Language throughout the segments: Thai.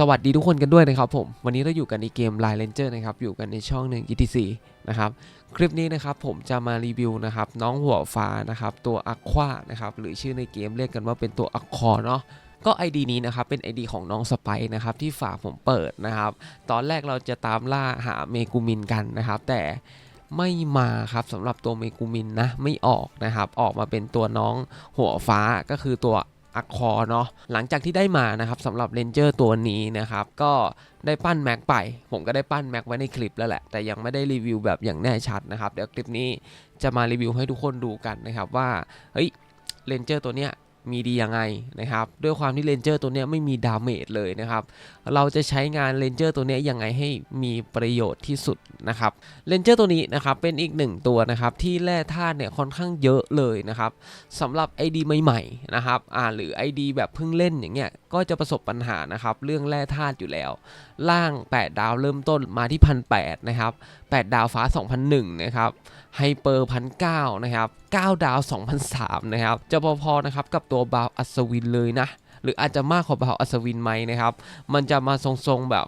สวัสดีทุกคนกันด้วยนะครับผม วันนี้เราอยู่กันในเกม Line Ranger นะครับ อยู่กันในช่องหนึ่ง ETC นะครับ คลิปนี้นะครับผมจะมารีวิวนะครับน้องหัวฟ้านะครับตัวอควานะครับหรือชื่อในเกมเรียกกันว่าเป็นตัวอคอเนาะก็ ID นี้นะครับเป็น ID ของน้องสไปซ์นะครับที่ฝากผมเปิดนะครับ ตอนแรกเราจะตามล่าหาเมกูมินกันนะครับ แต่ไม่มาครับสำหรับตัวเมกูมินนะไม่ออกนะครับ ออกมาเป็นตัวน้องหัวฟ้าก็คือตัว อคอเนาะหลังจากที่ได้มานะครับสำหรับเรนเจอร์ตัวนี้นะครับก็ได้ปั้นแม็กไป ผมก็ได้ปั้นแม็กไว้ในคลิปแล้วแหละ แต่ยังไม่ได้รีวิวแบบอย่างแน่ชัดนะครับ เดี๋ยวคลิปนี้จะมารีวิวให้ทุกคนดูกันนะครับว่าเฮ้ยเรนเจอร์ตัวเนี้ย มีดียังไงนะครับด้วยความที่เรนเจอร์ตัวนี้ไม่มีดาเมจเลยนะครับเราจะใช้งานเรนเจอร์ตัวนี้ยังไงให้มีประโยชน์ที่สุดนะครับเรนเจอร์ตัวนี้นะครับเป็นอีกหนึ่งตัวนะครับที่แร่ธาตุเนี่ยค่อนข้างเยอะเลยนะครับสำหรับ ID ใหม่ๆนะครับอ่าหรือ ID แบบเพิ่งเล่นอย่างเงี้ยก็จะประสบปัญหานะครับเรื่องแร่ธาตุอยู่แล้ว ล่าง 8 ดาวเริ่มต้นมาที่พันแนะครับ 8 ดาวฟ้า 2001 นะครับไฮเปอร์พันเนะครับ 9 ดาว 2003 นะครับจะพอๆนะครับกับตัวบาวอัศวินเลยนะ หรืออาจจะมากกว่าบาวอัศวินไหมนะครับ มันจะมาทรงๆแบบ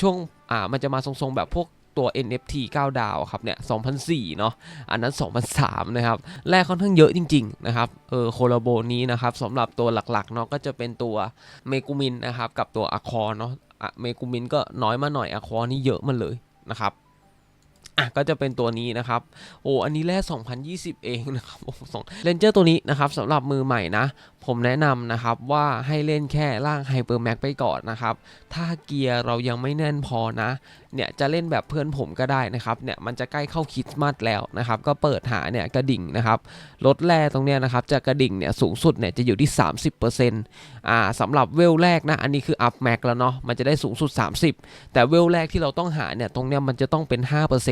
ช่วงอ่ามันจะมาทรงๆแบบพวกตัว NFT 9 ดาวครับเนี่ย2004 เนาะอันนั้น 2003 นะครับแรกค่อนข้างเยอะจริง ๆ นะครับ เออโคลโบนี้นะครับสำหรับตัวหลักๆเนาะก็จะเป็นตัวเมกุมินนะครับ กับตัวอะคอเนาะ อะเมกุมินก็น้อยมาหน่อยอะคอนี่เยอะมันเลยนะครับอะก็จะเป็นตัวนี้นะครับโอ้อันนี้แร่2020 เองนะครับโอ้สองเลนเจอร์ตัวนี้นะครับสำหรับมือใหม่นะ ผมแนะนำนะครับว่าให้เล่นแค่ร่างไฮเปอร์แม็กไปก่อนนะครับ ถ้าเกียร์เรายังไม่แน่นพอนะ เนี่ยจะเล่นแบบเพื่อนผมก็ได้นะครับ เนี่ยมันจะใกล้เข้าคริสต์มาสแล้วนะครับ ก็เปิดหาเนี่ยกระดิ่งนะครับ ลดแร่ตรงเนี้ยนะครับจะกระดิ่งเนี่ยสูงสุดเนี่ยจะอยู่ที่ 30%อ่าสำหรับเวลแรกนะ อันนี้คืออัพแม็กแล้วเนาะ มันจะได้สูงสุด 30 แต่เวลแรกที่เราต้องหาเนี่ยตรงเนี้ยมันจะต้องเป็น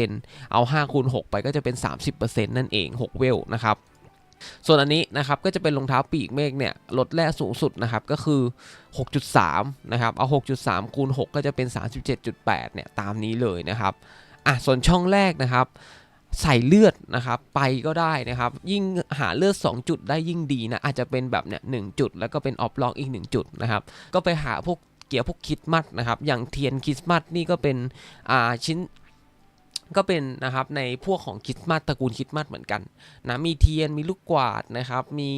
5%เอา5คูณ6ไปก็จะเป็น 30%นั่นเอง 6 เวลนะครับ ส่วนอันนี้นะครับก็จะเป็นรองเท้าปีกเมฆเนี่ยลดแร่สูงสุดนะครับก็คือ 6.3 นะครับ เอา 6.3 คูณ 6 ก็จะเป็น 37.8 เนี่ยตามนี้เลยนะครับอะส่วนช่องแรกนะครับใส่เลือดนะครับไปก็ได้นะครับ ยิ่งหาเลือด 2 จุดได้ยิ่งดีนะอาจจะเป็นแบบเนี่ยหจุด แล้วก็เป็นออฟล็อกอีก 1 จุดนะครับก็ไปหาพวกเกี่ยวพวกคริดมัดนะครับอย่างเทียนคริสต์มาสนี่ก็เป็นอ่าชิ้น ก็เป็นนะครับในพวกของคริสต์มาสตระกูลคริสต์มาสเหมือนกันนะมีเทียนมีลูกกวาดนะครับ มี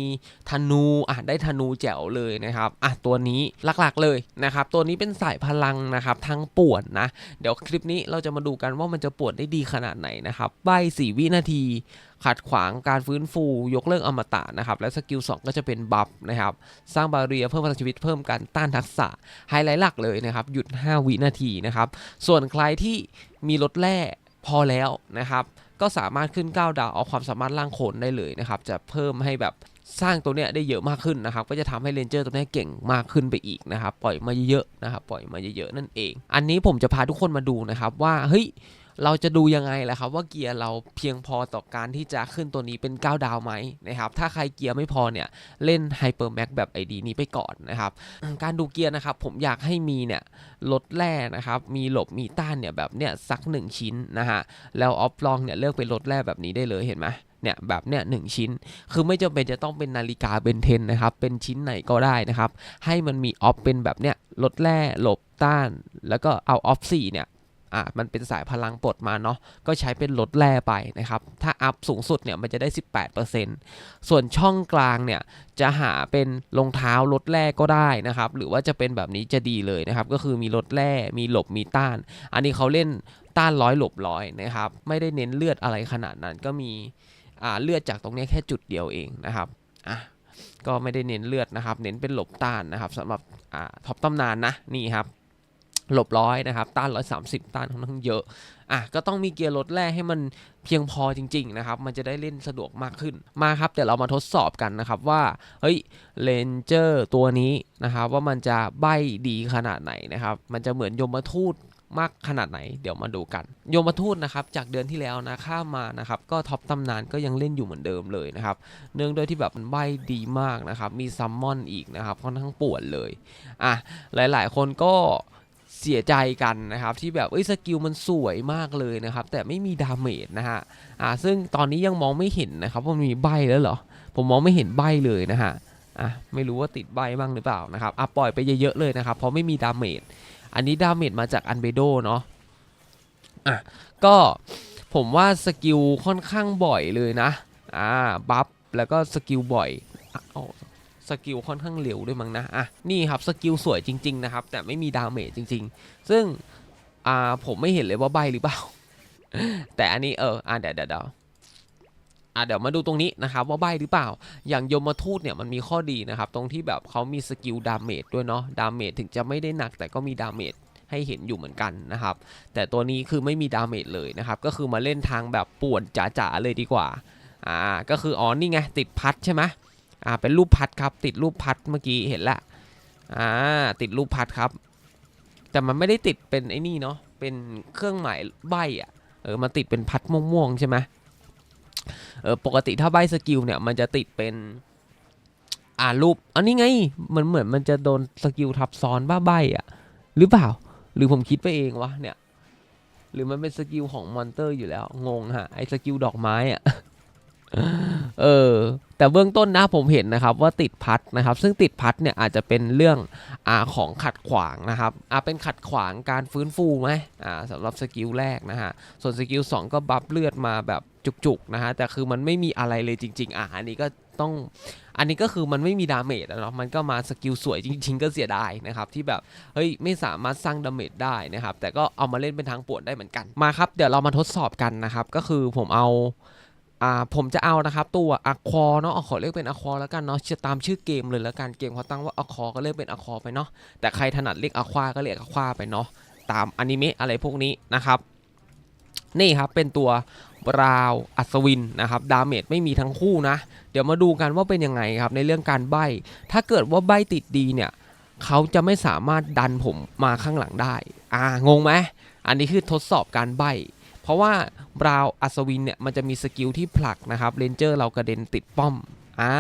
ธนูอะได้ธนูแจ๋วเลยนะครับอะตัวนี้หลักๆเลยนะครับ ตัวนี้เป็นสายพลังนะครับทั้งป่วนนะ เดี๋ยวคลิปนี้เราจะมาดูกันว่ามันจะป่วนได้ดีขนาดไหนนะครับใบ4วินาทีขัดขวางการฟื้นฟูยกเลิกอมตะนะครับ และสกิล 2 ก็จะเป็นบัฟนะครับ สร้างบาเรียเพิ่มพลังชีวิตเพิ่มการต้านทักษะไฮไลท์หลักเลยนะครับ หยุด 5 วินาทีนะครับ ส่วนใครที่มีรถแร่ พอแล้วนะครับ ก็สามารถขึ้น 9 ดาวเอาความสามารถล่างโขนได้เลยนะครับ จะเพิ่มให้แบบสร้างตัวเนี้ยได้เยอะมากขึ้นนะครับ ก็จะทำให้เรนเจอร์ตัวเนี้ยเก่งมากขึ้นไปอีกนะครับ ปล่อยมาเยอะๆนะครับ ปล่อยมาเยอะๆนั่นเอง อันนี้ผมจะพาทุกคนมาดูนะครับว่าเฮ้ย เราจะดูยังไงล่ะครับว่าเกียร์เราเพียงพอต่อการที่จะขึ้นตัวนี้เป็น 9 ดาวไหมนะครับถ้าใครเกียร์ไม่พอเนี่ยเล่น Hyper Max แบบ ID นี้ไปก่อนนะครับการดูเกียร์นะครับผมอยากให้มีเนี่ยลดแร่นะครับมีหลบมีต้านเนี่ยแบบเนี่ยสัก 1 ชิ้นนะฮะแล้วออฟลองเนี่ยเลือกเป็นลดแร่แบบนี้ได้เลยเห็นไหมเนี่ยแบบเนี่ยหชิ้น คือไม่จำเป็นจะต้องเป็นนาฬิกาเบนเทนนะครับ เป็นชิ้นไหนก็ได้นะครับ ให้มันมีออฟเป็นแบบเนี่ยลดแร่หลบต้าน แล้วก็เอาออฟสี่เนี่ย อะมันเป็นสายพลังปลดมาเนาะก็ใช้เป็นลดแร่ไปนะครับ ถ้าอัพสูงสุดเนี่ยมันจะได้ 18%ส่วนช่องกลางเนี่ยจะหาเป็นรองเท้าลดแร่ก็ได้นะครับ หรือว่าจะเป็นแบบนี้จะดีเลยนะครับ ก็คือมีลดแร่มีหลบมีต้าน อันนี้เขาเล่นต้านร้อยหลบร้อยนะครับ ไม่ได้เน้นเลือดอะไรขนาดนั้นก็มีอ่าเลือดจากตรงนี้แค่จุดเดียวเองนะครับอะก็ไม่ได้เน้นเลือดนะครับ เน้นเป็นหลบต้านนะครับสำหรับอ่าท็อปตำนานนะนี่ครับ หลบร้อยนะครับ ต้านร้อยสามสิบต้านค่อนข้างเยอะ อะ ก็ต้องมีเกียร์ลดแร่ให้มันเพียงพอจริง ๆ นะครับ มันจะได้เล่นสะดวกมากขึ้น มาครับ เดี๋ยวเรามาทดสอบกันนะครับว่า เฮ้ยเลนเจอร์ตัวนี้นะครับ ว่ามันจะใบดีขนาดไหนนะครับ มันจะเหมือนยมทูตมากขนาดไหน เดี๋ยวมาดูกัน โยมทูตนะครับ จากเดือนที่แล้วนะ ข้ามมานะครับ ก็ท็อปตำนานก็ยังเล่นอยู่เหมือนเดิมเลยนะครับ เนื่องด้วยที่แบบมันใบดีมากนะครับ มีซัมมอนอีกนะครับ ค่อนข้างปวดเลย อะ หลายๆ คนก็ เสียใจกันนะครับ ที่แบบเอ้ยสกิลมันสวยมากเลยนะครับ แต่ไม่มีดาเมจนะฮะอ่าซึ่งตอนนี้ยังมองไม่เห็นนะครับว่ามันมีใบแล้วเหรอ ผมมองไม่เห็นใบเลยนะฮะอะไม่รู้ว่าติดใบบ้างหรือเปล่านะครับอะปล่อยไปเยอะๆเลยนะครับ เพราะไม่มีดาเมจอันนี้ดาเมจมาจากอันเบโดเนาะอะก็ผมว่าสกิลค่อนข้างบ่อยเลยนะอ่าบัฟแล้วก็สกิลบ่อยอะเอา สกิลค่อนข้างเร็วด้วยมั้งนะอะนี่ครับสกิลสวยจริง ๆ นะครับ แต่ไม่มีดาเมจจริง ๆ ซึ่งอ่าผมไม่เห็นเลยว่าใบหรือเปล่า แต่อันนี้เอออะเดี๋ยวเดี๋ยวเดี๋ยวอะเดี๋ยวมาดูตรงนี้นะครับว่าใบหรือเปล่า อย่างยมทูตเนี่ยมันมีข้อดีนะครับ ตรงที่แบบเขามีสกิลดาเมจด้วยเนาะดาเมจถึงจะไม่ได้หนักแต่ก็มีดาเมจให้เห็นอยู่เหมือนกันนะครับ แต่ตัวนี้คือไม่มีดาเมจเลยนะครับ ก็คือมาเล่นทางแบบป่วนจ๋าๆเลยดีกว่าอ่าก็คืออ๋อนี่ไงติดพัดใช่ไหม อ่าเป็นรูปพัดครับ ติดรูปพัดเมื่อกี้เห็นละอ่าติดรูปพัดครับ แต่มันไม่ได้ติดเป็นไอ้นี่เนาะเป็นเครื่องหมายใบอะเออมันติดเป็นพัดม่วงๆใช่ไหมเออปกติถ้าใบสกิลเนี่ยมันจะติดเป็นอ่ารูปอันนี้ไงมันเหมือนมันจะโดนสกิลทับซ้อนบ้าใบอะหรือเปล่า หรือผมคิดไปเองวะเนี่ยหรือมันเป็นสกิลของมอนเตอร์อยู่แล้ว งงฮะไอสกิลดอกไม้อะ เออแต่เบื้องต้นนะผมเห็นนะครับว่าติดพัดนะครับ ซึ่งติดพัดเนี่ยอาจจะเป็นเรื่องอาของขัดขวางนะครับอาเป็นขัดขวางการฟื้นฟูไหมอ่าสำหรับสกิลแรกนะฮะส่วนสกิล2ก็บัฟเลือดมาแบบจุกๆนะฮะแต่คือมันไม่มีอะไรเลยจริง ๆอะอันนี้ก็ต้องอันนี้ก็คือมันไม่มีดาเมจอะเนาะมันก็มาสกิลสวยจริง ๆ ก็เสียดายนะครับที่แบบเฮ้ยไม่สามารถสร้างดาเมจได้นะครับแต่ก็เอามาเล่นเป็นทางปวนได้เหมือนกันมาครับเดี๋ยวเรามาทดสอบกันนะครับก็คือผมเอา อ่าผมจะเอานะครับตัวอะคอเนาะขอเรียกเป็นอะคอแล้วกันเนาะจะตามชื่อเกมเลยแล้วกันเกมเขาตั้งว่าอะคอก็เรียกเป็นอะคอไปเนาะแต่ใครถนัดเรียกอะควาก็เรียกอะควาไปเนาะตามอนิเมะอะไรพวกนี้นะครับ นี่ครับเป็นตัวบราวอัศวินนะครับดาเมจไม่มีทั้งคู่นะ เดี๋ยวมาดูกันว่าเป็นยังไงครับในเรื่องการใบ ถ้าเกิดว่าใบติดดีเนี่ยเขาจะไม่สามารถดันผมมาข้างหลังได้ อ่างงไหมอันนี้คือทดสอบการใบ เพราะว่าบราวอัศวินเนี่ยมันจะมีสกิลที่ผลักนะครับเรนเจอร์เรากระเด็นติดป้อมอ่า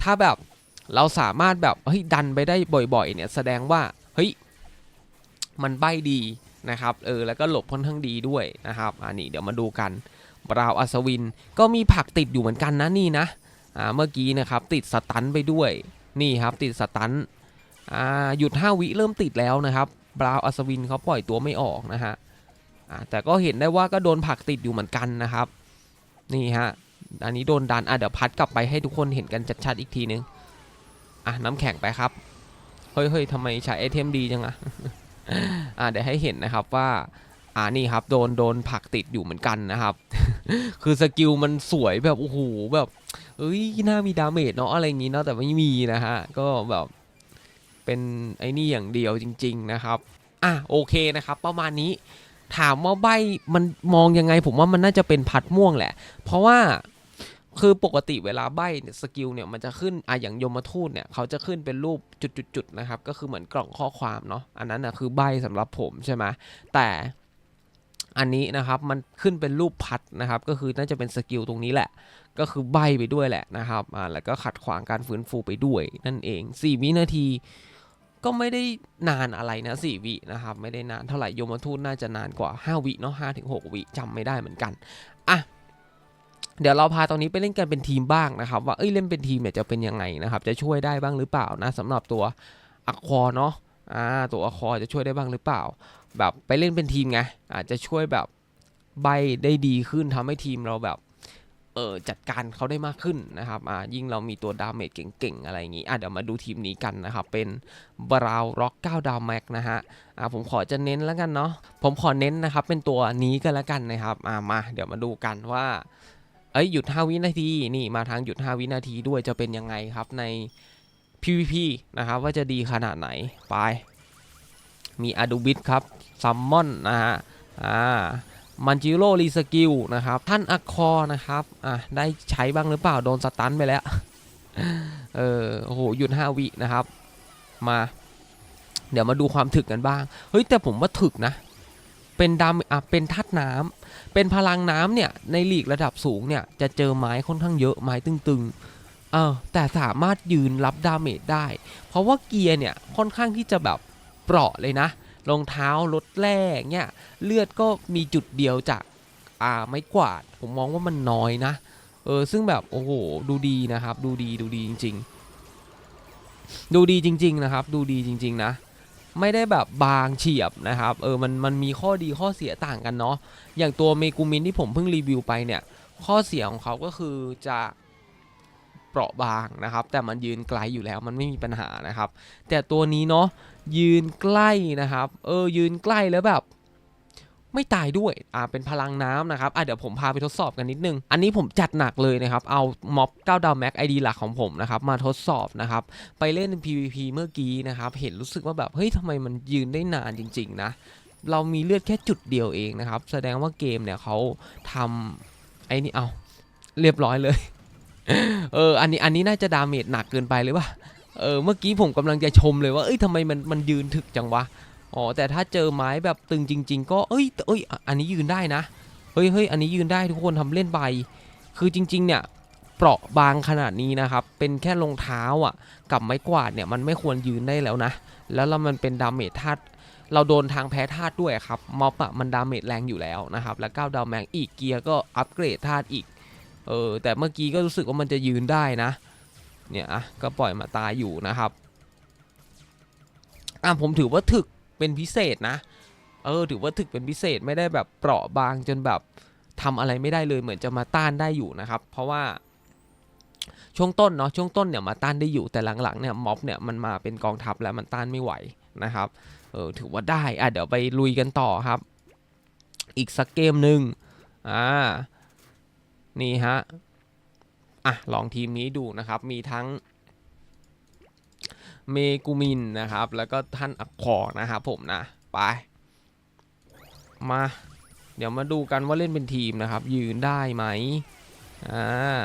ถ้าแบบเราสามารถแบบเฮ้ยดันไปได้บ่อยๆเนี่ยแสดงว่าเฮ้ยมันใบดีนะครับเออแล้วก็หลบค่อนข้างดีด้วยนะครับอันนี้เดี๋ยวมาดูกันบราวอัศวินก็มีผักติดอยู่เหมือนกันนะนี่นะอ่าเมื่อกี้นะครับติดสตันไปด้วยนี่ครับติดสตันอ่าหยุด 5 วิเริ่มติดแล้วนะครับบราวอัศวินเขาปล่อยตัวไม่ออกนะฮะ แต่ก็เห็นได้ว่าก็โดนผักติดอยู่เหมือนกันนะครับ นี่ฮะ อันนี้โดนดัน อะเดี๋ยวพัดกลับไปให้ทุกคนเห็นกันชัดๆอีกทีนึง อะน้ำแข็งไปครับ เฮ้ยเฮ้ยทำไมใช้ไอเทมดีจังอะอ่าเดี๋ยวให้เห็นนะครับว่าอ่านี่ครับโดนโดนผักติดอยู่เหมือนกันนะครับ คือสกิลมันสวยแบบโอ้โหแบบเอ้ยน่ามีดาเมจเนาะอะไรอย่างงี้เนาะแต่ไม่มีนะฮะก็แบบเป็นไอ้นี่อย่างเดียวจริง ๆนะครับ อะโอเคนะครับ ประมาณนี้ ถามว่าใบมันมองยังไง ผมว่ามันน่าจะเป็นพัดม่วงแหละ เพราะว่าคือปกติเวลาใบเนี่ยสกิลเนี่ยมันจะขึ้นอะอย่างยมทูตเนี่ยเขาจะขึ้นเป็นรูปจุดๆนะครับ ก็คือเหมือนกล่องข้อความเนาะอันนั้นนะคือใบสำหรับผมใช่ไหมแต่อันนี้นะครับมันขึ้นเป็นรูปพัดนะครับ ก็คือน่าจะเป็นสกิลตรงนี้แหละ ก็คือใบไปด้วยแหละนะครับอ่าแล้วก็ขัดขวางการฟื้นฟูไปด้วยนั่นเอง 4 วินาที ก็ไม่ได้นานอะไรนะ4วินะครับ ไม่ได้นานเท่าไหร่โยมทูตน่าจะนานกว่า 5 วิเนาะ5ถึง6วิจำไม่ได้เหมือนกันอะเดี๋ยวเราพาตรงนี้ไปเล่นกันเป็นทีมบ้างนะครับ ว่าเอ้ยเล่นเป็นทีมเนี่ยจะเป็นยังไงนะครับ จะช่วยได้บ้างหรือเปล่านะสำหรับตัวอะคอเนาะอ่าตัวอะคอจะช่วยได้บ้างหรือเปล่า แบบไปเล่นเป็นทีมไงอาจจะช่วยแบบใบได้ดีขึ้นทำให้ทีมเราแบบ เออจัดการเขาได้มากขึ้นนะครับอ่ายิ่งเรามีตัวดาเมจเก่งๆ อะไรอย่างนี้อะเดี๋ยวมาดูทีมนี้กันนะครับ เป็นบราวร็อก9ดาวแม็กนะฮะอ่าผมขอจะเน้นแล้วกันเนาะผมขอเน้นนะครับ เป็นตัวนี้กันแล้วกันนะครับอ่ามาเดี๋ยวมาดูกันว่าเอ้ยหยุด 5 วินาทีนี่มาทางหยุด 5 วินาทีด้วยจะเป็นยังไงครับใน PVP นะครับว่าจะดีขนาดไหนไป มีอาดูบิทครับซัมมอนนะฮะอ่า มันจิโร่รีสกิลนะครับท่านอะคอนะครับอะได้ใช้บ้างหรือเปล่าโดนสตันไปแล้ว เออโอ้โหหยุด5วินะครับ มา เดี๋ยวมาดูความถึกกันบ้าง เฮ้ย แต่ผมว่าถึกนะ เป็นดามอะเป็นธาตุน้ำเป็นพลังน้ำเนี่ย ในหลีกระดับสูงเนี่ย จะเจอไม้ค่อนข้างเยอะไม้ตึงๆเออแต่สามารถยืนรับดาเมจได้ เพราะว่าเกียร์เนี่ยค่อนข้างที่จะแบบเปราะเลยนะ รองเท้าลดแร่เนี่ยเลือดก็มีจุดเดียวจากอ่าไม้กวาด ผมมองว่ามันน้อยนะ เออ ซึ่งแบบโอ้โห ดูดีนะครับ ดูดีดูดีจริง ๆ ดูดีจริง ๆ นะครับ ดูดีจริง ๆ นะ ไม่ได้แบบบางเฉียบนะครับ เออ มันมันมีข้อดีข้อเสียต่างกันเนาะ อย่างตัวเมกูมินที่ผมเพิ่งรีวิวไปเนี่ย ข้อเสียของเขาก็คือจะ เปราะบางนะครับ แต่มันยืนไกลอยู่แล้วมันไม่มีปัญหานะครับ แต่ตัวนี้เนาะยืนใกล้นะครับ เออยืนใกล้แล้วแบบไม่ตายด้วย อ่า เป็นพลังน้ำนะครับ อะเดี๋ยวผมพาไปทดสอบกันนิดนึง อันนี้ผมจัดหนักเลยนะครับ เอาม็อบ9ดาวแม็กไอดีหลักของผมนะครับ มาทดสอบนะครับ ไปเล่น PVP เมื่อกี้นะครับ เห็นรู้สึกว่าแบบ เฮ้ยทำไมมันยืนได้นานจริง ๆ นะ เรามีเลือดแค่จุดเดียวเองนะครับ แสดงว่าเกมเนี่ยเขาทำไอ้นี่ เอา เรียบร้อยเลย เออ อันนี้ อันนี้น่าจะดาเมจหนักเกินไปหรือว่าเออ เมื่อกี้ผมกำลังจะชมเลยว่า เอ้ยทำไมมัน มันยืนถึกจังวะ อ๋อ แต่ถ้าเจอไม้แบบตึงจริง ๆ ก็ เอ้ย เอ้ย อันนี้ยืนได้นะ เฮ้ยเฮ้ยอันนี้ยืนได้ทุกคนทำเล่นไป คือจริง ๆ เนี่ย เปราะบางขนาดนี้นะครับ เป็นแค่รองเท้าอะ กับไม้กวาดเนี่ย มันไม่ควรยืนได้แล้วนะ แล้วเรามันเป็นดาเมจธาตุเราโดนทางแพ้ธาตุด้วยครับ ม็อบอะมันดาเมจแรงอยู่แล้วนะครับ แล้วก้าวดาวแมงอีกเกียร์ก็อัปเกรดธาตุอีก เออแต่เมื่อกี้ก็รู้สึกว่ามันจะยืนได้นะ เนี่ยอะก็ปล่อยมาตายอยู่นะครับอะผมถือว่าถึกเป็นพิเศษนะ เออถือว่าถึกเป็นพิเศษไม่ได้แบบเปราะบางจนแบบทำอะไรไม่ได้เลยเหมือนจะมาต้านได้อยู่นะครับ เพราะว่าช่วงต้นเนาะช่วงต้นเนี่ยมาต้านได้อยู่แต่หลังๆเนี่ยม็อบเนี่ยมันมาเป็นกองทัพแล้วมันต้านไม่ไหวนะครับเออถือว่าได้อะเดี๋ยวไปลุยกันต่อครับ อีกสักเกมหนึ่งอ่า นี่ฮะ อะ ลองทีมนี้ดูนะครับ มีทั้งเมกูมินนะครับ แล้วก็ท่านอักคอร์นะครับผมนะ ไป มา เดี๋ยวมาดูกันว่าเล่นเป็นทีมนะครับ ยืนได้ไหมอ่า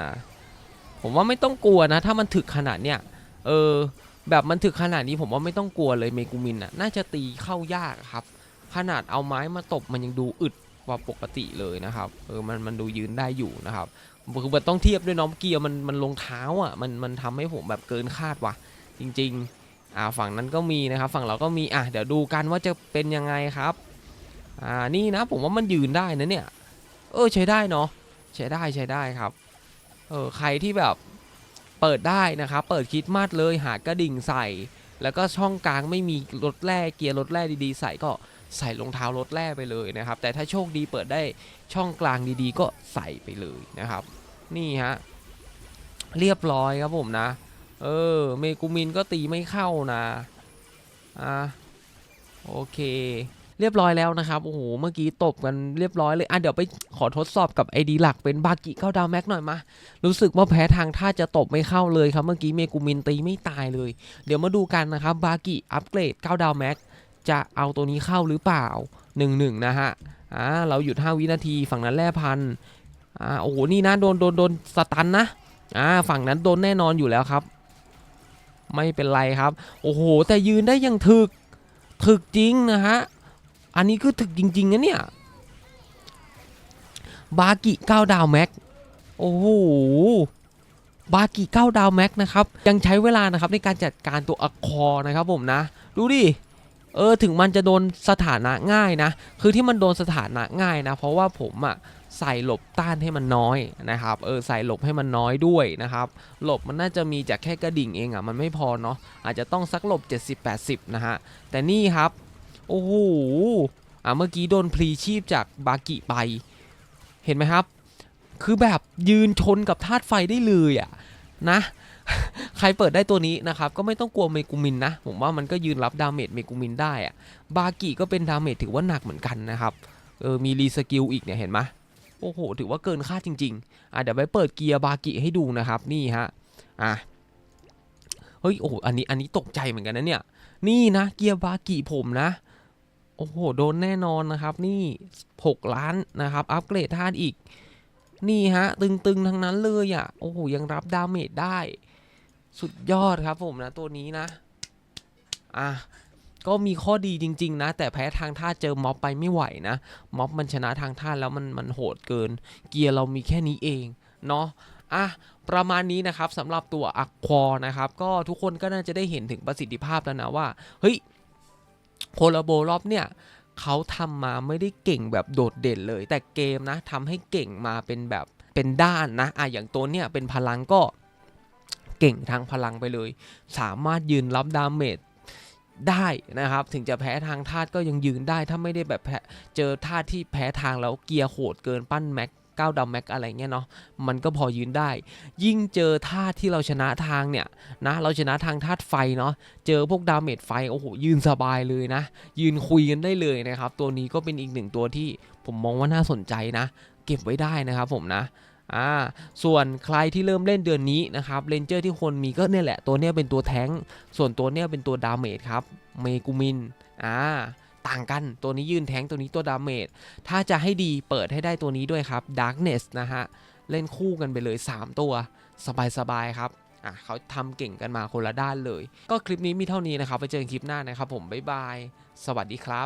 ผมว่าไม่ต้องกลัวนะ ถ้ามันถึกขนาดเนี้ย เออ แบบมันถึกขนาดนี้ผมว่าไม่ต้องกลัวเลยเมกูมินอะ น่าจะตีเข้ายากครับ ขนาดเอาไม้มาตบมันยังดูอึด กว่าปกติเลยนะครับเออมันมันดูยืนได้อยู่นะครับคือมันต้องเทียบด้วยน้องเกียร์มันมันลงเท้าอะมันมันทำให้ผมแบบเกินคาดว่ะ จริง ๆ อ่าฝั่งนั้นก็มีนะครับ ฝั่งเราก็มีอะเดี๋ยวดูกันว่าจะเป็นยังไงครับอ่านี่นะผมว่ามันยืนได้นะเนี่ย เออใช้ได้เนาะใช้ได้ใช้ได้ครับเออใครที่แบบเปิดได้นะครับ เปิดคิดมาสเลยหากระดิ่งใส่ แล้วก็ช่องกลางไม่มีรถแร่เกียร์รถแร่ดีๆ ใส่ก็ ใส่รองเท้ารถแร่ไปเลยนะครับ แต่ถ้าโชคดีเปิดได้ช่องกลางดีๆ ก็ใส่ไปเลยนะครับ นี่ฮะเรียบร้อยครับผมนะ เออ เมกูมินก็ตีไม่เข้านะอะโอเค เรียบร้อยแล้วนะครับโอ้โหเมื่อกี้ตบกันเรียบร้อยเลยอะเดี๋ยวไปขอทดสอบกับ ID หลักเป็นบากิเข้าดาวแม็กหน่อยมารู้สึกว่าแพ้ทางท่าจะตบไม่เข้าเลยครับเมื่อกี้เมกูมินตีไม่ตายเลย เดี๋ยวมาดูกันนะครับบากิอัปเกรด9ดาวแม็ก จะเอาตัวนี้เข้าหรือเปล่า 1-1 นะฮะอ่าเราหยุด 5 วินาทีฝั่งนั้นแร่พันอ่าโอ้โหนี่นะโดนโดนโดนสตันนะอ่าฝั่งนั้นโดนแน่นอนอยู่แล้วครับ ไม่เป็นไรครับ โอ้โห แต่ยืนได้อยังถึกถึกจริงนะฮะ อันนี้คือถึกจริงๆนะเนี่ย บากิ9ดาวแม็กโอ้โหบากิ9ดาวแม็กนะครับ ยังใช้เวลานะครับในการจัดการตัวอัคคอนะครับผมนะ ดูดิ เออถึงมันจะโดนสถานะง่ายนะ คือที่มันโดนสถานะง่ายนะ เพราะว่าผมอะใส่หลบต้านให้มันน้อยนะครับ เออใส่หลบให้มันน้อยด้วยนะครับ หลบมันน่าจะมีจากแค่กระดิ่งเองอะมันไม่พอเนาะอาจจะต้องสักหลบ 70-80 นะฮะ แต่นี่ครับ โอ้โหอะเมื่อกี้โดนพลีชีพจากบากิไป เห็นไหมครับ คือแบบยืนชนกับธาตุไฟได้เลยอะนะ ใครเปิดได้ตัวนี้นะครับ ก็ไม่ต้องกลัวเมกูมินนะ ผมว่ามันก็ยืนรับดาเมจเมกูมินได้อะบากิก็เป็นดาเมจถือว่าหนักเหมือนกันนะครับเออมีรีสกิลอีกเนี่ยเห็นไหมโอ้โห ถือว่าเกินคาดจริงๆอะเดี๋ยวไปเปิดเกียร์บากิให้ดูนะครับนี่ฮะอะเฮ้ยโอ้โหอันนี้อันนี้ตกใจเหมือนกันนะเนี่ยนี่นะเกียร์บากิผมนะโอ้โหโดนแน่นอนนะครับ นี่ 6 ล้านนะครับ อัปเกรดธาตุอีก นี่ฮะ ตึงๆทั้งนั้นเลยอะ่ะโอ้โหยังรับดาเมจได้ สุดยอดครับผมนะตัวนี้นะ อะก็มีข้อดีจริง ๆ นะ แต่แพ้ทางท่าเจอม็อบไปไม่ไหวนะ ม็อบมันชนะทางท่าแล้วมันมันโหดเกิน เกียร์เรามีแค่นี้เองเนาะอะประมาณนี้นะครับสำหรับตัวอักควอนะครับ ก็ทุกคนก็น่าจะได้เห็นถึงประสิทธิภาพแล้วนะว่า เฮ้ยโคลาโบรอบเนี่ยเขาทำมาไม่ได้เก่งแบบโดดเด่นเลย แต่เกมนะทำให้เก่งมาเป็นแบบเป็นด้านนะอะอย่างตัวเนี่ยเป็นพลังก็ เก่งทางพลังไปเลย สามารถยืนรับดาเมจได้นะครับ ถึงจะแพ้ทางธาตุก็ยังยืนได้ ถ้าไม่ได้แบบแพ้เจอธาตุที่แพ้ทางแล้วเกียร์โหดเกินปั้นแม็กก้าดำแม็กอะไรเงี้ยเนาะมันก็พอยืนได้ ยิ่งเจอธาตุที่เราชนะทางเนี่ยนะเราชนะทางธาตุไฟเนาะเจอพวกดาเมจไฟโอ้โหยืนสบายเลยนะ ยืนคุยกันได้เลยนะครับ ตัวนี้ก็เป็นอีกหนึ่งตัวที่ผมมองว่าน่าสนใจนะ เก็บไว้ได้นะครับผมนะ อ่าส่วนใครที่เริ่มเล่นเดือนนี้นะครับเรนเจอร์ที่คนมีก็เนี่ยแหละตัวเนี้ยเป็นตัวแท้งส่วนตัวเนี้ยเป็นตัวดาเมจครับเมกูมินอ่าต่างกันตัวนี้ยืนแท้งตัวนี้ตัวดาเมจถ้าจะให้ดีเปิดให้ได้ตัวนี้ด้วยครับ Darkness นะฮะเล่นคู่กันไปเลย 3 ตัว สบายๆครับอะเขาทำเก่งกันมาคนละด้านเลย ก็คลิปนี้มีเท่านี้นะครับ ไปเจอกันคลิปหน้านะครับผม บ๊ายบาย สวัสดีครับ